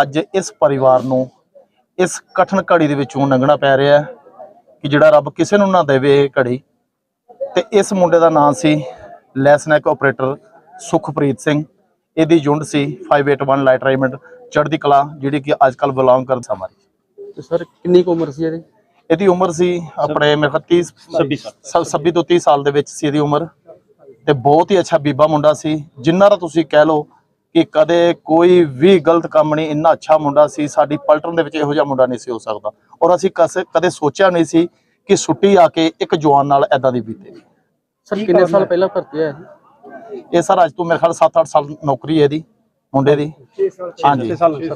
ਅੱਜ ਇਸ ਪਰਿਵਾਰ ਨੂੰ ਇਸ ਕਠਨ ਘੜੀ ਦੇ ਵਿੱਚੋਂ ਲੰਘਣਾ ਪੈ ਰਿਹਾ ਹੈ ਕਿ ਜਿਹੜਾ ਰੱਬ ਕਿਸੇ ਨੂੰ ਨਾ ਦੇਵੇ ਇਹ ਘੜੀ। ਤੇ ਇਸ ਮੁੰਡੇ ਦਾ ਨਾਮ ਸੀ ਲੈਸਨੈਕ ਆਪਰੇਟਰ ਸੁਖਪ੍ਰੀਤ ਸਿੰਘ। ਇਹਦੀ ਯੂਨਿਟ ਸੀ 581 ਲਾਈਟ ਰੇਮੰਡ ਚੜ੍ਹਦੀ ਕਲਾ ਜਿਹੜੀ ਕਿ ਅੱਜ ਕੱਲ ਬਿਲੋਂਗ ਕਰਦਾ ਹਮਾਰੀ ਤੇ ਸਰ ਕਿੰਨੀ ਕੁ ਉਮਰ ਸੀ ਇਹਦੀ? ਇਹਦੀ ਉਮਰ ਸੀ ਆਪਣੇ ਮੇਰੇ ਖਿਆਲ 30 26 ਸਾਲ। 26 ਤੋਂ 30 ਸਾਲ ਦੇ ਵਿੱਚ ਸੀ ਇਹਦੀ ਉਮਰ। ਤੇ ਬਹੁਤ ਹੀ ਅੱਛਾ ਬੀਬਾ ਮੁੰਡਾ ਸੀ। ਜਿੰਨਾ ਦਾ ਤੁਸੀਂ ਕਹਿ ਲਓ ਕਿ ਕਦੇ ਕੋਈ ਵੀ ਗਲਤ ਕੰਮ ਨਹੀਂ ਇੰਨਾ ਅੱਛਾ ਮੁੰਡਾ ਸੀ ਸਾਡੀ ਪਲਟਨ ਦੇ ਵਿੱਚ ਇਹੋ ਜਿਹਾ ਮੁੰਡਾ ਨਹੀਂ ਸੀ ਹੋ ਸਕਦਾ। ਔਰ ਅਸੀਂ ਕਦੇ ਸੋਚਿਆ ਨਹੀਂ ਸੀ ਕਿ ਛੁੱਟੀ ਆ ਕੇ ਇੱਕ ਜਵਾਨ ਨਾਲ ਐਦਾਂ ਦੀ ਬੀਤੇ। ਸਰ ਕਿੰਨੇ ਸਾਲ ਪਹਿਲਾਂ ਭਰਤੀ ਹੋਇਆ ਸੀ ਇਹ ਸਰ ਅੱਜ ਤੋਂ ਮੇਰੇ ਖਿਆਲ 7-8 ਸਾਲ ਨੌਕਰੀ ਹੈ ਇਹਦੀ ਮੁੰਡੇ ਦੀ। ਹਾਂਜੀ। ਹਾਂਜੀ।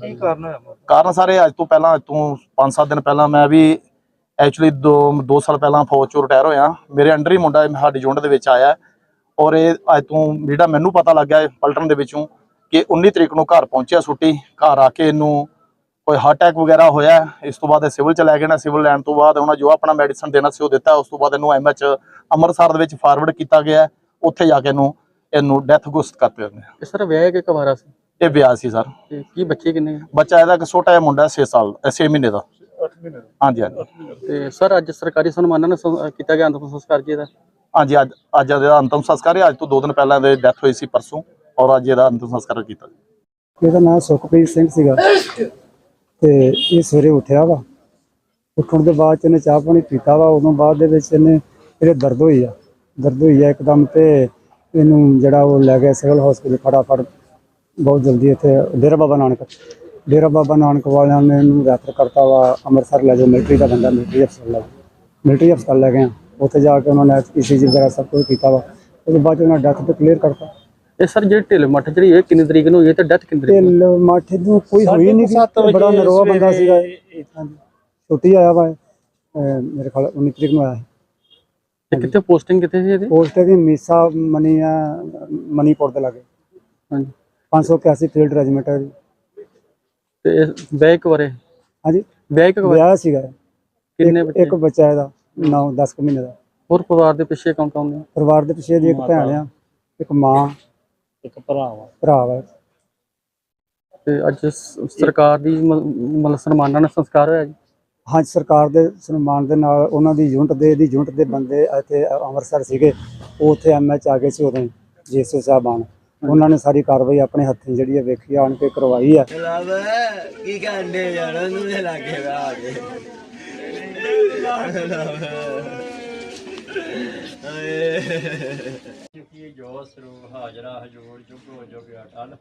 ਕੀ ਕਾਰਨ ਹੋਇਆ? ਕਾਰਨ ਸਾਰੇ ਅੱਜ ਤੋਂ ਪਹਿਲਾਂ ਅੱਜ ਤੋਂ 5-7 ਦਿਨ ਪਹਿਲਾਂ ਮੈਂ ਵੀ ਐਕਚੁਅਲੀ 2 2 ਸਾਲ ਪਹਿਲਾਂ ਫੌਜ ਚੋਂ ਰਿਟਾਇਰ ਹੋਇਆ। ਮੇਰੇ ਅੰਡਰ ਹੀ ਮੁੰਡਾ ਸਾਡੀ ਯੂਨਿਟ ਦੇ ਵਿੱਚ ਆਇਆ। ਔਰ ਇਹ ਅੱਜ ਤੋਂ ਜਿਹੜਾ ਮੈਨੂੰ ਪਤਾ ਲੱਗਿਆ ਪਲਟਨ ਦੇ ਵਿੱਚੋਂ ਕਿ 19 ਤਰੀਕ ਨੂੰ ਘਰ ਪਹੁੰਚਿਆ ਛੁੱਟੀ ਘਰ ਆ ਕੇ ਇਹਨੂੰ ਕੋਈ ਹਾਰਟ ਅਟੈਕ ਵਗੈਰਾ ਹੋਇਆ ਇਸ ਤੋਂ ਬਾਅਦ ਇਹ ਸਿਵਲ ਚ ਲੈ ਗਏ ਨਾ ਸਿਵਲ ਲੈਣ ਤੋਂ ਬਾਅਦ ਉਹਨਾਂ ਜੋ ਆਪਣਾ ਮੈਡੀਸਨ ਦੇਣਾ ਸੀ ਉਹ ਦਿੱਤਾ ਉਸ ਤੋਂ ਬਾਅਦ ਇਹਨੂੰ ਐਮਐਚ ਅੰਮ੍ਰਿਤਸਰ ਦੇ ਵਿੱਚ ਫਾਰਵਰਡ ਕੀਤਾ ਗਿਆ ਉੱਥੇ ਜਾ ਕੇ ਇਹਨੂੰ ਇਹਨੂੰ ਡੈਥ ਗੁਸਤ ਕਰਤੇ ਉਹਨੇ। ਤੇ ਸਰ ਵਿਆਹ ਕੇ ਕਵਾਰਾ ਸੀ? ਇਹ ਵਿਆਹ ਸੀ ਸਰ। ਕੀ ਬੱਚੇ ਕਿੰਨੇ? ਬੱਚਾ ਇਹਦਾ ਇੱਕ ਛੋਟਾ ਜਿਹਾ ਮੁੰਡਾ 6 ਸਾਲ 6 ਮਹੀਨੇ ਦਾ। 8 ਮਹੀਨੇ ਹਾਂਜੀ ਹਾਂਜੀ। ਤੇ ਸਰ ਅੱਜ ਸਰਕਾਰੀ ਸਨਮਾਨਾਂ ਨਾਲ ਕੀਤਾ ਗਿਆ ਅੰਤਮ ਸੰਸਕਾਰ ਜੀ ਦਾ। ਹਾਂਜੀ, ਅੱਜ ਅੱਜ ਇਹਦਾ ਅੰਤਮ ਸੰਸਕਾਰ ਹੈ, ਅੱਜ ਤੋਂ 2 ਦਿਨ ਪਹਿਲਾਂ ਇਹਦੀ ਡੈਥ ਹੋਈ ਸੀ ਪਰਸੋਂ ਔਰ ਅੱਜ ਇਹਦਾ ਅੰਤਮ ਸੰਸਕਾਰ ਕੀਤਾ। ਇਹਦਾ ਨਾਮ ਸੁਖਪ੍ਰੀਤ ਸਿੰਘ ਸੀਗਾ। ਤੇ ਇਹ ਸਵੇਰੇ ਉੱਠਿਆ ਵਾ। ਉੱਠਣ ਦੇ ਬਾਅਦ 'ਚ ਇਹਨੇ ਚਾਹ ਪਾਣੀ ਪੀਤਾ ਵਾ। ਉਦੋਂ ਬਾਅਦ ਦੇ ਵਿੱਚ ਇਹਨੇ ਇਹਦੇ ਦਰਦ ਹੋਈ ਆ। ਦਰਦ ਹੋਈ ਆ ਇੱਕਦਮ ਤੇ ਇਹਨੂੰ ਜਿਹੜਾ ਉਹ ਲੈ ਗਿਆ ਸਿਵਲ ਹਸਪੀਟਲ ਫਟਾਫਟ। ਬਹੁਤ ਜਲਦੀ ਇੱਥੇ ਡੇਰਾ ਬਾਬਾ ਨਾਨਕ ਡੇਰਾ ਬਾਬਾ ਨਾਨਕ ਵਾਲਿਆਂ ਨੇ ਇਹਨੂੰ ਰੈਫਰ ਕਰਤਾ ਵਾ। ਅੰਮ੍ਰਿਤਸਰ ਲੈ ਜਾਓ ਮਿਲਟਰੀ ਦਾ ਬੰਦਾ ਮਿਲਟਰੀ ਹਸਪਤਾਲ ਮਿਲਟਰੀ ਹਸਪਤਾਲ ਲੈ ਗਏ ਉੱਥੇ ਜਾ ਕੇ ਉਹਨਾਂ ਨੇ ਈਸੀਜੀ ਵਗੈਰਾ ਸਭ ਕੁਝ ਕੀਤਾ ਵਾ। ਉਹਦੇ ਬਾਅਦ ਉਹਨਾਂ ਡੈਥ ਤੇ ਕਲੀਅਰ ਕਰਤਾ। ਇਹ ਸਰ ਜਿਹੜੀ ਢਿੱਲ ਮੱਠ ਜਿਹੜੀ ਇਹ ਕਿੰਨੀ ਤਰੀਕ ਨੂੰ ਹੋਈ ਹੈ ਤੇ ਡੈਥ ਕਿੰਨੀ ਤਰੀਕ ਨੂੰ? ਢਿੱਲ ਮਾਠੇ ਨੂੰ ਕੋਈ ਹੋਈ ਨਹੀਂ ਸੀ। ਬੜਾ ਨਰੋਆ ਬੰਦਾ ਸੀਗਾ। ਇਹ। ਹਾਂਜੀ ਛੁੱਟੀ ਆਇਆ ਵਾ ਇਹ। ਅਹ ਮੇਰੇ ਖਿਆਲ 19 ਤਰੀਕ ਨੂੰ ਆਇਆ ਸੀ। ਤੇ ਕਿੱਥੇ ਪੋਸਟਿੰਗ ਕਿੱਥੇ ਸੀ ਇਹਦੀ? ਪੋਸਟ ਦੀ ਮੀਸਾ ਮਨੀ ਆ ਮਨੀਪੁਰ ਦੇ ਲਾਗੇ। ਹਾਂਜੀ। 581 ਫੀਲਡ ਰੈਜੀਮੈਂਟ ਹੈ ਜੀ। ਤੇ ਇਹ ਵਿਆਹ ਕਵਾਰੇ ਹਾਂਜੀ। ਵਿਆਹ ਕਵਾਰੇ ਵਿਆਹ ਸੀਗਾ। ਕਿੰਨੇ ਇੱਕ- ਬੱਚੇ? ਇੱਕ ਬੱਚਾ ਇਹਦਾ। 9 10 ਕੁ ਮਹੀਨੇ ਦਾ। ਹੋਰ ਪਰਿਵਾਰ ਦੇ ਪਿੱਛੇ ਕੌਣ ਕੌਣ ਨੇ? ਪਰਿਵਾਰ ਦੇ ਪਿੱਛੇ ਦੀ ਇੱਕ ਭੈਣ ਆ ਇੱਕ ਮਾਂ ਇੱਕ ਭਰਾ ਵਾ। ਭਰਾ ਵਾ। ਤੇ ਅੱਜ ਸ- ਸਰਕਾਰ ਦੀ ਮ- ਮਤਲਬ ਸਨਮਾਨਾਂ ਨਾਲ ਸੰਸਕਾਰ ਹੋਇਆ ਜੀ? ਹਾਂ ਸਰਕਾਰ ਦੇ ਸਨਮਾਨ ਦੇ ਨਾਲ ਉਹਨਾਂ ਦੀ ਯੂਨਿਟ ਦੇ ਦੀ ਯੂਨਿਟ ਦੇ ਬੰਦੇ ਇੱਥੇ ਅੰਮ੍ਰਿਤਸਰ ਸੀਗੇ। ਉਹ ਉੱਥੇ ਐਮਐਚ ਆ ਗਏ ਸੀ ਉਦੋਂ ਜੀਸੂ ਸਾਹਿਬਾਨ। ਉਹਨਾਂ ਨੇ ਸਾਰੀ ਕਾਰਵਾਈ ਆਪਣੇ ਹੱਥੀਂ ਜਿਹੜੀ ਹੈ ਵੇਖੀ ਆਣ ਕੇ ਕਰਵਾਈ ਆ। ਕੀ ਕਰਦੇ ਯਾਰ ਉਹਨੂੰ ਦੇ ਲਾਗੇ ਆ ਕੇ। ਚੁਕੀ ਜੋ ਸਰੂਪ ਹਾਜ਼ਰਾ ਹਜੂਰ ਜੁਗੋ ਜੁਗ ਅਟਲ,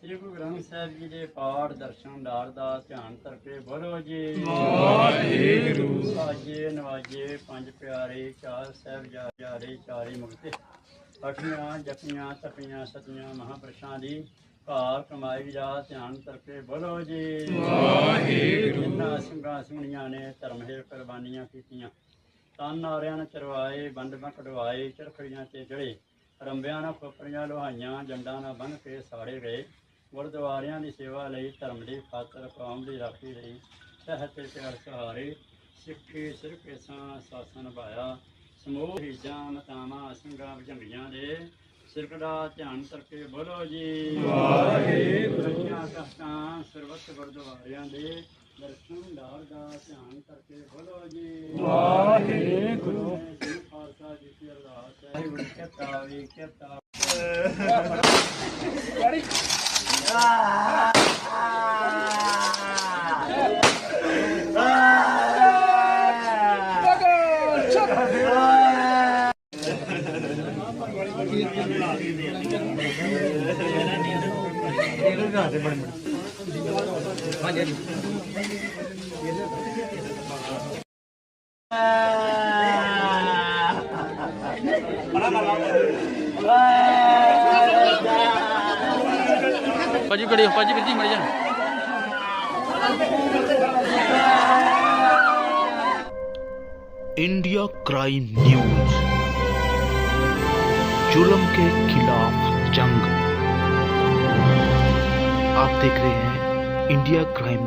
ਸ੍ਰੀ ਗੁਰੂ ਗ੍ਰੰਥ ਸਾਹਿਬ ਜੀ ਦੇ ਪਾਠ ਦਰਸ਼ਨ ਦਾਰ ਦਾ ਧਿਆਨ ਕਰਕੇ ਬੋਲੋ ਜੀ। ਵਾਹਿਗੁਰੂ ਸਾਜੇ ਨਵਾਜੇ, ਪੰਜ ਪਿਆਰੇ, ਚਾਰ ਸਾਹਿਬ ਜਾਰੇ ਚਾਰੇ ਮੁਕਤੇ। ਅਠੀਆਂ ਜਪੀਆਂ, ਤਪੀਆਂ ਸਤੀਆਂ ਮਹਾਪੁਰਸ਼ਾਂ ਦੀ ਭਾਰ ਕਮਾਈ ਦਾ ਧਿਆਨ ਕਰਕੇ ਬੋਲੋ ਜੀ। ਵਾਹਿਗੁਰੂ ਸਿੰਘਾਂ ਸਿੰਘਣੀਆਂ ਨੇ ਧਰਮ ਹੇਰ ਕੁਰਬਾਨੀਆਂ ਕੀਤੀਆਂ। ਤਨ ਨਾਰਿਆਂ ਨੂੰ ਚਰਵਾਏ ਬੰਦਬਾਂ ਕਢਵਾਏ ਚਰਖੜੀਆਂ ਤੇ ਜੜੇ ਰੰਬਿਆਂ ਨਾਲ ਖੋਪਰੀਆਂ ਲੋਹਾਈਆਂ ਜੰਡਾਂ ਨਾਲ ਬੰਨ ਕੇ ਸਾੜੇ ਗਏ। ਗੁਰਦੁਆਰਿਆਂ ਦੀ ਸੇਵਾ ਲਈ ਧਰਮ ਦੀ ਖਾਤਰ ਕੌਮ ਦੀ ਰਾਖੀ ਲਈ ਸਹਿਤ ਤੇ ਪਿਆਰ ਸਹਾਰੇ ਸਿੱਖੀ ਸਿਰਕੇਸਾਂ ਸਾਸਨ ਭਾਇਆ। ਸਮੂਹ ਹੀਜਾਂ ਮਤਾਵਾਂ ਸਿੰਘਾਂ ਭਜੰਗੀਆਂ ਦੇ ਸਿਰਕ ਦਾ ਧਿਆਨ ਕਰਕੇ ਬੋਲੋ ਜੀ। ਵਾਹਿਗੁਰੂ ਕਹਤਾਂ ਸਰਬੱਤ ਗੁਰਦੁਆਰਿਆਂ ਦੇ ਦਰਸ਼ਨ ਦਾਰ ਦਾ ਧਿਆਨ ਕਰਕੇ ਬੋਲੋ ਜੀ। ਵਾਹਿਗੁਰੂ। ਜੀ ਖਾਲਸਾ ਜੀ ਕੀ ਅਰਦਾਸ ਹੈ। ਵਾਹਿਗੁਰੂ ਕਿਰਪਾ ਵੀ ਕਿਰਪਾ ਭਾਜੀ ਕੜੀ ਭਾਜੀ ਵੀਰ ਜੀ ਮੜ ਜਾ इंडिया क्राइम न्यूज जुल्म के खिलाफ जंग आप देख रहे हैं india crime